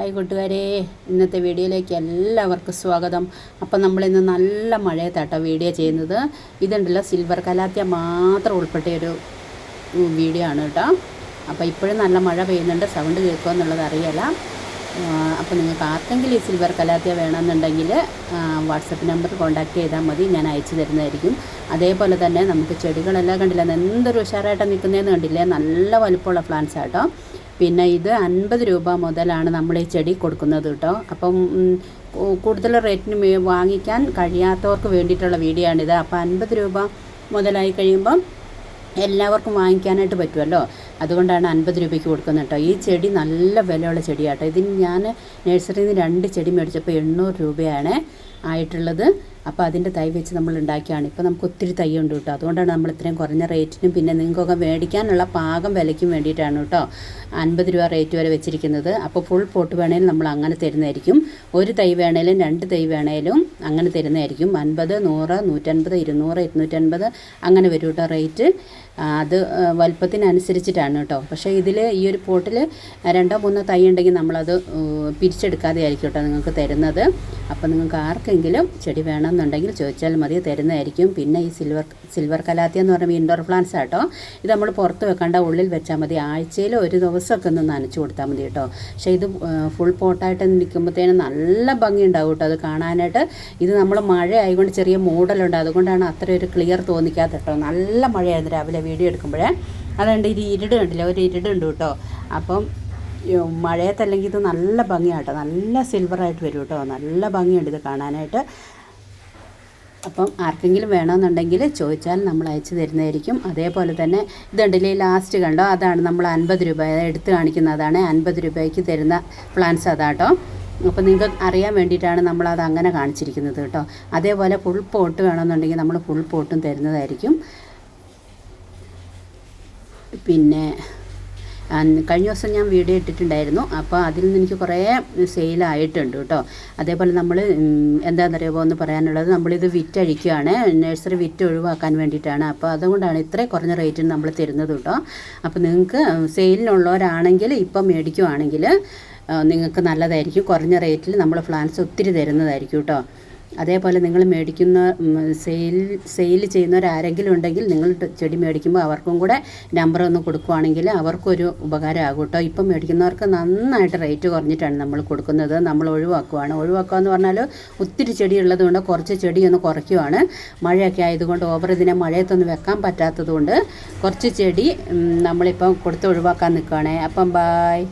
Hi കൂട്ടുകാരെ. ഇന്നത്തെ വീഡിയോയിലേക്ക് എല്ലാവർക്കും സ്വാഗതം. അപ്പം നമ്മളിന്ന് നല്ല മഴയത്താട്ടോ വീഡിയോ ചെയ്യുന്നത്. ഇതുണ്ടല്ലോ സിൽവർ കലാത്യ മാത്രം ഉൾപ്പെട്ട ഒരു വീഡിയോ ആണ് കേട്ടോ. അപ്പോൾ ഇപ്പോഴും നല്ല മഴ പെയ്യുന്നുണ്ട്. സൗണ്ട് കേൾക്കുമോ എന്നുള്ളത് അറിയില്ല. അപ്പോൾ നിങ്ങൾക്ക് ആർക്കെങ്കിലും ഈ സിൽവർ കലാത്യ വേണമെന്നുണ്ടെങ്കിൽ വാട്സപ്പ് നമ്പർ കോൺടാക്ട് ചെയ്താൽ മതി. ഞാൻ അയച്ചു തരുന്നതായിരിക്കും. അതേപോലെ തന്നെ നമുക്ക് ചെടികളെല്ലാം കണ്ടില്ല? എന്തൊരു ഉഷാറായിട്ടാണ് നിൽക്കുന്നതെന്ന് കണ്ടില്ലേ? നല്ല വലുപ്പമുള്ള പ്ലാന്റ്സ് ആട്ടോ പിന്നെ ഇത് അൻപത് രൂപ മുതലാണ് നമ്മൾ ഈ ചെടി കൊടുക്കുന്നത് കേട്ടോ. അപ്പം കൂടുതൽ റേറ്റിന് വാങ്ങിക്കാൻ കഴിയാത്തവർക്ക് വേണ്ടിയിട്ടുള്ള വീഡിയോ ആണിത്. അപ്പോൾ അൻപത് രൂപ മുതലായി കഴിയുമ്പം എല്ലാവർക്കും വാങ്ങിക്കാനായിട്ട് പറ്റുമല്ലോ? അതുകൊണ്ടാണ് അൻപത് രൂപയ്ക്ക് കൊടുക്കുന്നത് കേട്ടോ. ഈ ചെടി നല്ല വിലയുള്ള ചെടിയാട്ടോ. ഇതിന് ഞാൻ നഴ്സറിയിൽ നിന്ന് രണ്ട് ചെടി മേടിച്ചപ്പോൾ എണ്ണൂറ് രൂപയാണ് ആയിട്ടുള്ളത്. അപ്പോൾ അതിന്റെ തൈ വെച്ച് നമ്മൾ ഉണ്ടാക്കിയാണ്. ഇപ്പോൾ നമുക്ക് ഒത്തിരി തൈ ഉണ്ട് കേട്ടോ. അതുകൊണ്ടാണ് നമ്മൾ ഇത്രയും കുറഞ്ഞ റേറ്റിനും പിന്നെ നിങ്ങൾക്കൊക്കെ മേടിക്കാനുള്ള പാകം വിലയ്ക്കും വേണ്ടിയിട്ടാണ് കേട്ടോ അൻപത് രൂപ റേറ്റ് വരെ വെച്ചിരിക്കുന്നത്. അപ്പോൾ ഫുൾ പോട്ട് വേണേലും നമ്മൾ അങ്ങനെ തരുന്നതായിരിക്കും. ഒരു തൈ വേണേലും രണ്ട് തൈ വേണേലും അങ്ങനെ തരുന്നതായിരിക്കും. അൻപത് നൂറ് നൂറ്റൻപത് ഇരുന്നൂറ് ഇരുന്നൂറ്റൻപത് അങ്ങനെ വരും കേട്ടോ റേറ്റ്. അത് വലുപ്പത്തിനനുസരിച്ചിട്ടാണ് കേട്ടോ. പക്ഷേ ഇതിൽ ഈ ഒരു പോട്ടിൽ രണ്ടോ മൂന്നോ തൈ ഉണ്ടെങ്കിൽ നമ്മളത് പിരിച്ചെടുക്കാതെ ആയിരിക്കും കേട്ടോ നിങ്ങൾക്ക് തരുന്നത്. അപ്പോൾ നിങ്ങൾക്ക് ആർക്കെങ്കിലും ചെടി വേണമെന്നുണ്ടെങ്കിൽ ചോദിച്ചാൽ മതി തരുന്നതായിരിക്കും. പിന്നെ ഈ സിൽവർ സിൽവർ കലാത്തി എന്ന് പറയുമ്പോൾ ഇൻഡോർ പ്ലാന്റ്സ് ആട്ടോ ഇത് നമ്മൾ പുറത്ത് വെക്കേണ്ട ഉള്ളിൽ വെച്ചാൽ മതി. ആഴ്ചയിൽ ഒരു ദിവസമൊക്കെ ഒന്ന് നനച്ചു കൊടുത്താൽ മതി കേട്ടോ. പക്ഷേ ഇത് ഫുൾ പോട്ടായിട്ട് നിൽക്കുമ്പോഴത്തേനും നല്ല ഭംഗി ഉണ്ടാവും കേട്ടോ. അത് കാണാനായിട്ട് ഇത് നമ്മൾ മഴ ആയതുകൊണ്ട് ചെറിയ മൂടലുണ്ട്. അതുകൊണ്ടാണ് അത്ര ഒരു ക്ലിയർ തോന്നിക്കാത്ത കേട്ടോ. നല്ല മഴയായിരുന്നു രാവിലെ വീഡിയോ എടുക്കുമ്പോഴേ. അതുകൊണ്ട് ഇത് ഇരുട് കണ്ടില്ല? ഒരു ഇരുട് ഉണ്ട് കേട്ടോ. അപ്പം മഴയത്തല്ലെങ്കിൽ ഇത് നല്ല ഭംഗിയാട്ടോ. നല്ല സിൽവറായിട്ട് വരും കേട്ടോ. നല്ല ഭംഗിയുണ്ട് ഇത് കാണാനായിട്ട്. അപ്പം ആർക്കെങ്കിലും വേണമെന്നുണ്ടെങ്കിൽ ചോദിച്ചാൽ നമ്മൾ അയച്ചു തരുന്നതായിരിക്കും. അതേപോലെ തന്നെ ഇതുണ്ടല്ലേ ലാസ്റ്റ് കണ്ടോ? അതാണ് നമ്മൾ അൻപത് രൂപ എടുത്ത് കാണിക്കുന്നതാണ് അൻപത് രൂപയ്ക്ക് തരുന്ന പ്ലാൻസ് അതാട്ടോ. അപ്പോൾ നിങ്ങൾക്ക് അറിയാൻ വേണ്ടിയിട്ടാണ് നമ്മളത് അങ്ങനെ കാണിച്ചിരിക്കുന്നത് കേട്ടോ. അതേപോലെ ഫുൾ പോട്ട് വേണമെന്നുണ്ടെങ്കിൽ നമ്മൾ ഫുൾ പോട്ടും തരുന്നതായിരിക്കും. പിന്നെ കഴിഞ്ഞ ദിവസം ഞാൻ വീഡിയോ ഇട്ടിട്ടുണ്ടായിരുന്നു. അപ്പോൾ അതിൽ നിന്ന് എനിക്ക് കുറേ സെയിലായിട്ടുണ്ട് കേട്ടോ. അതേപോലെ നമ്മൾ എന്താണെന്നറിയാമോ എന്ന് പറയാനുള്ളത് നമ്മളിത് വിറ്റഴിക്കുകയാണ് നഴ്സറി വിറ്റ് ഒഴിവാക്കാൻ വേണ്ടിയിട്ടാണ്. അപ്പോൾ അതുകൊണ്ടാണ് ഇത്രയും കുറഞ്ഞ റേറ്റിന് നമ്മൾ തരുന്നത് കേട്ടോ. അപ്പോൾ നിങ്ങൾക്ക് സെയിലിനുള്ളവരാണെങ്കിൽ ഇപ്പം മേടിക്കുവാണെങ്കിൽ നിങ്ങൾക്ക് നല്ലതായിരിക്കും. കുറഞ്ഞ റേറ്റിൽ നമ്മൾ പ്ലാൻസ് ഒത്തിരി തരുന്നതായിരിക്കും കേട്ടോ. അതേപോലെ നിങ്ങൾ മേടിക്കുന്ന സെയിൽ സെയിൽ ചെയ്യുന്നവരാരെങ്കിലും ഉണ്ടെങ്കിൽ നിങ്ങൾ ചെടി മേടിക്കുമ്പോൾ അവർക്കും കൂടെ നമ്പർ ഒന്ന് കൊടുക്കുവാണെങ്കിൽ അവർക്കൊരു ഉപകാരം ഉപകാരമാകും കേട്ടോ ഇപ്പം മേടിക്കുന്നവർക്ക് നന്നായിട്ട് റേറ്റ് കുറഞ്ഞിട്ടാണ് നമ്മൾ കൊടുക്കുന്നത്. നമ്മൾ ഒഴിവാക്കുവാണ്. ഒഴിവാക്കുക എന്ന് പറഞ്ഞാൽ ഒത്തിരി ചെടി ഉള്ളതുകൊണ്ട് കുറച്ച് ചെടി ഒന്ന് കുറയ്ക്കുവാണ്. മഴയൊക്കെ ആയതുകൊണ്ട് ഓവർ ഇതിനെ മഴയത്തൊന്നും വെക്കാൻ പറ്റാത്തതുകൊണ്ട് കുറച്ച് ചെടി നമ്മളിപ്പം കൊടുത്ത് ഒഴിവാക്കാൻ നിൽക്കുകയാണേ. അപ്പം ബായ്